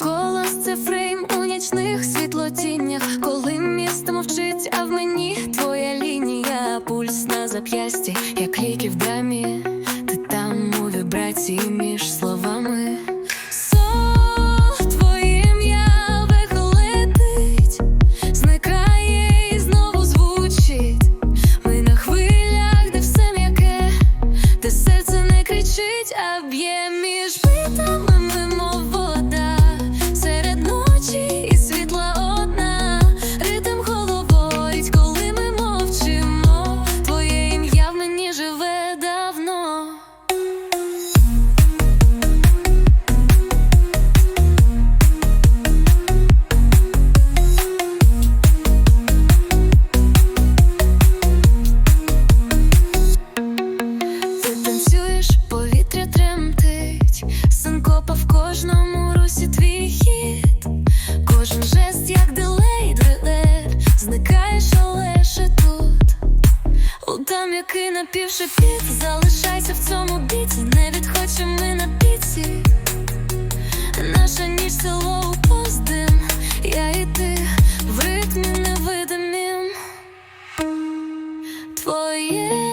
Колос це фрейм, у нічних світлотіннях, коли місто мовчить, а в мені твоя лінія, пульс на зап'ясті, як ліки в дамі, ти там у вібрації. for you.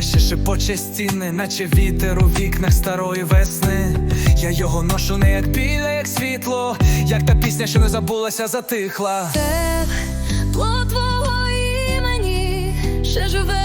Щастя шепоче стіни, наче вітер у вікнах старої весни. Я його ношу не як біле, як світло, як та пісня, що не забулася, затихла. Це плод твого імені ще живе.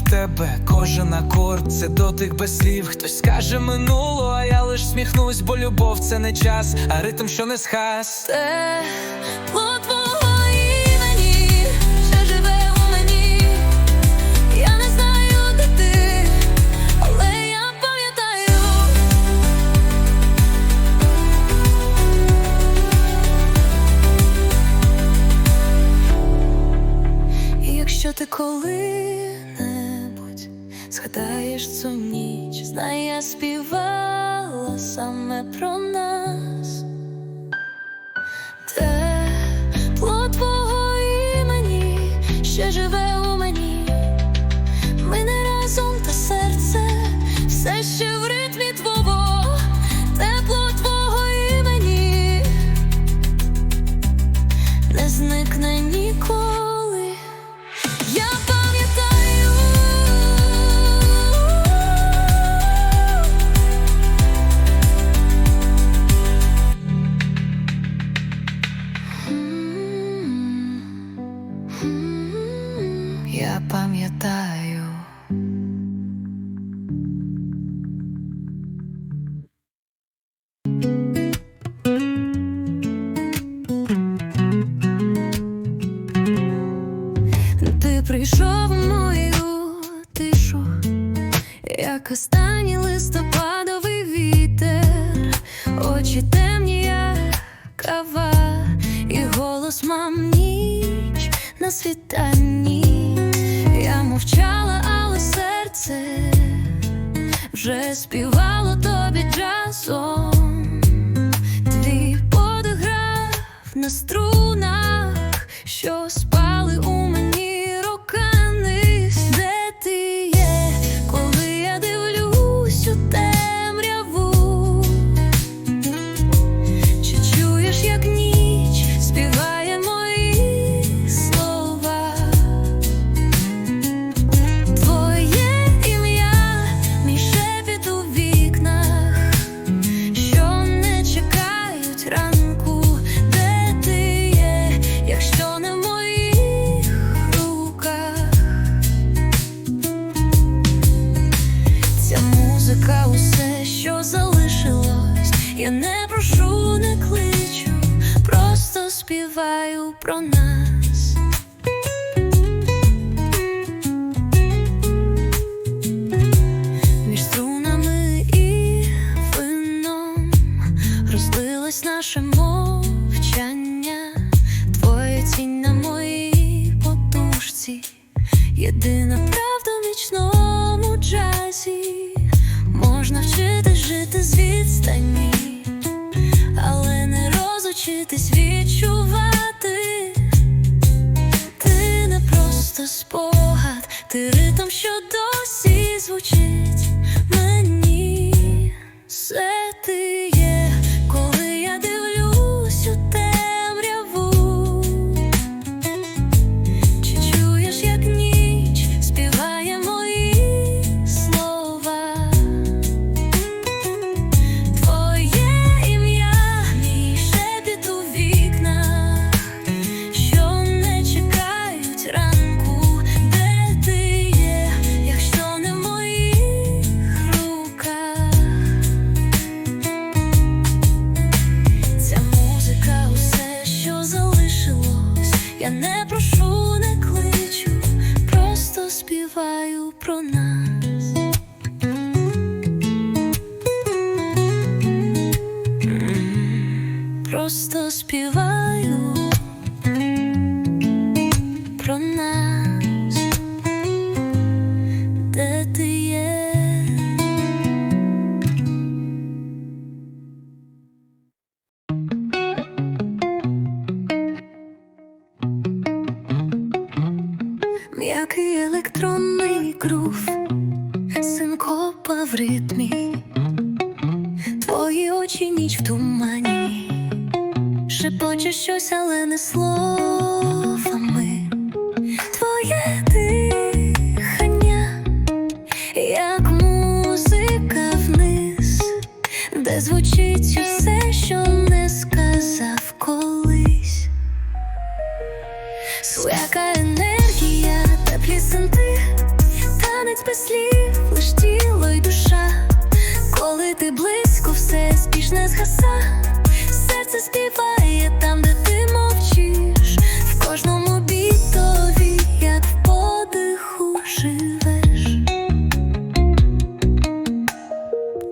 в тебе, кожен акорд, це дотик без слів. Хтось скаже минуло, а я лиш сміхнусь, бо любов це не час, а ритм, що не схас. Це ніч, знає, співала саме про нас. як останній листопадовий вітер, очі темні, як кава, і голос мам ніч на світанні. Я мовчала, але серце вже співало тобі часом, твій подограв на стру. Не прошу, не кличу, просто співаю про нас. Не відчувати. Ти не просто спогад, ти ритм, що про нас. Електронний грув, синкопа в ритмі, твої очі ніч в тумані, шепоче щось, але не словами. Твоє дихання, як музика вниз, де звучить танець без слів, лиш тіло й душа. Коли ти близько, все спішне згаса, серце співає там, де ти мовчиш, в кожному бітові, як в подиху живеш.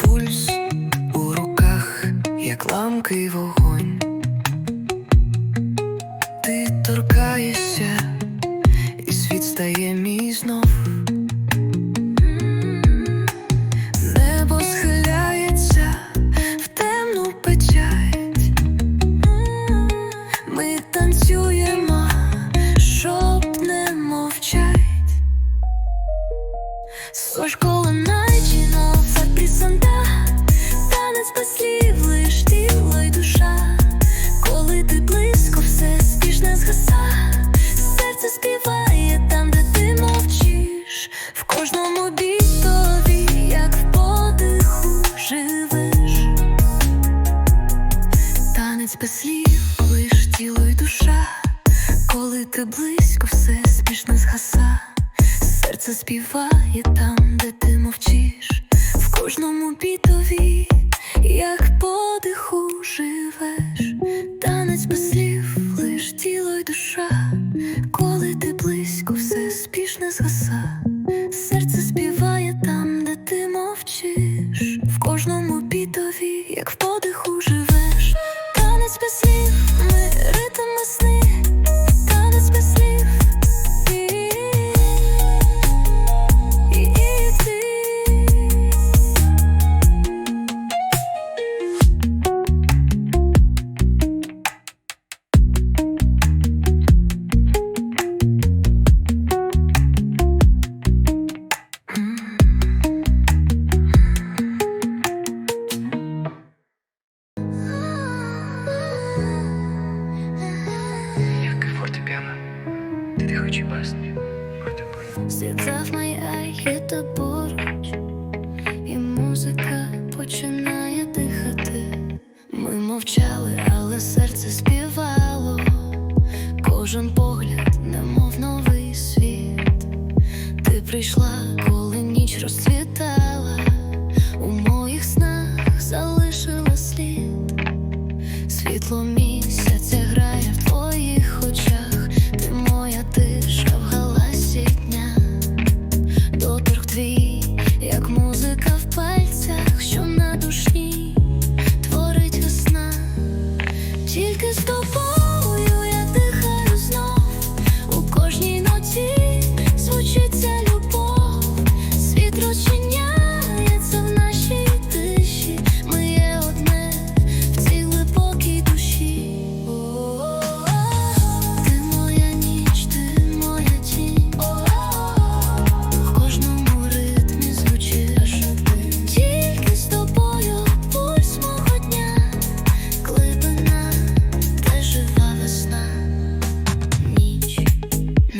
Пульс у руках, як ламкий вогонь. Ти торкаєшся, і світ стає без слів, лиш тіло й душа. Коли ти близько, все спішно згаса. Серце співає там, де ти мовчиш, в кожному бітові, як подиху живеш, танець без слів, лиш тіло й душа, коли ти близько, все спішне згаса, серце співає мов новий світ. Ти прийшла, коли ніч розцвітала, у моїх снах залишила слід світло мій.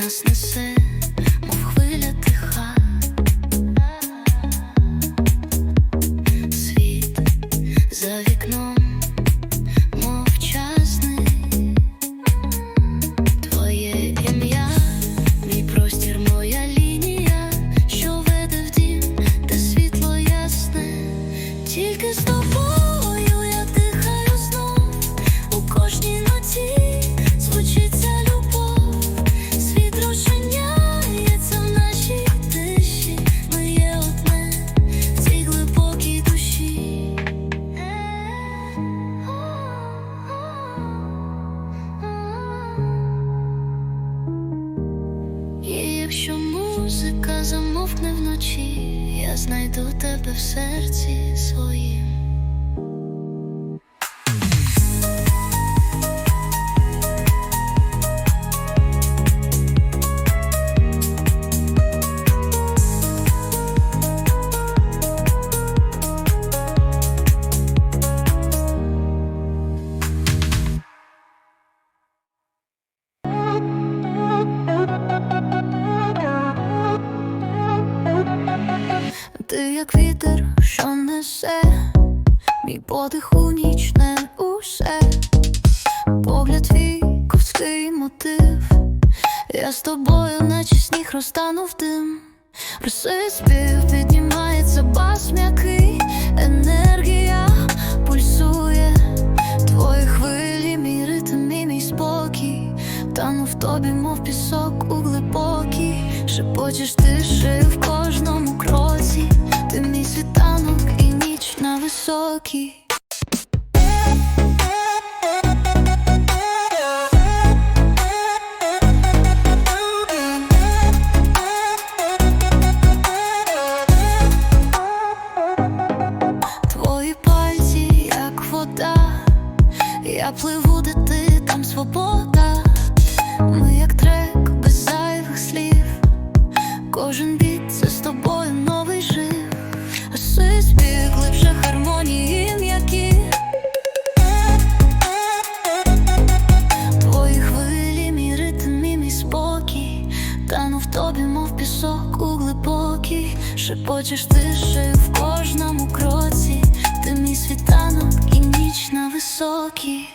restless мотив, я з тобою, наче сніг розтанув дим. Росий спів піднімається бас м'який, енергія пульсує. Твої хвилі, мій ритм і мій спокій, Тану в тобі, мов пісок у глибокій, шепочеш ти жив в кожному кроці, ти мій світанок і ніч на високій. Шепочеш тишею в кожному кроці, ти мій світанок і ніч на високій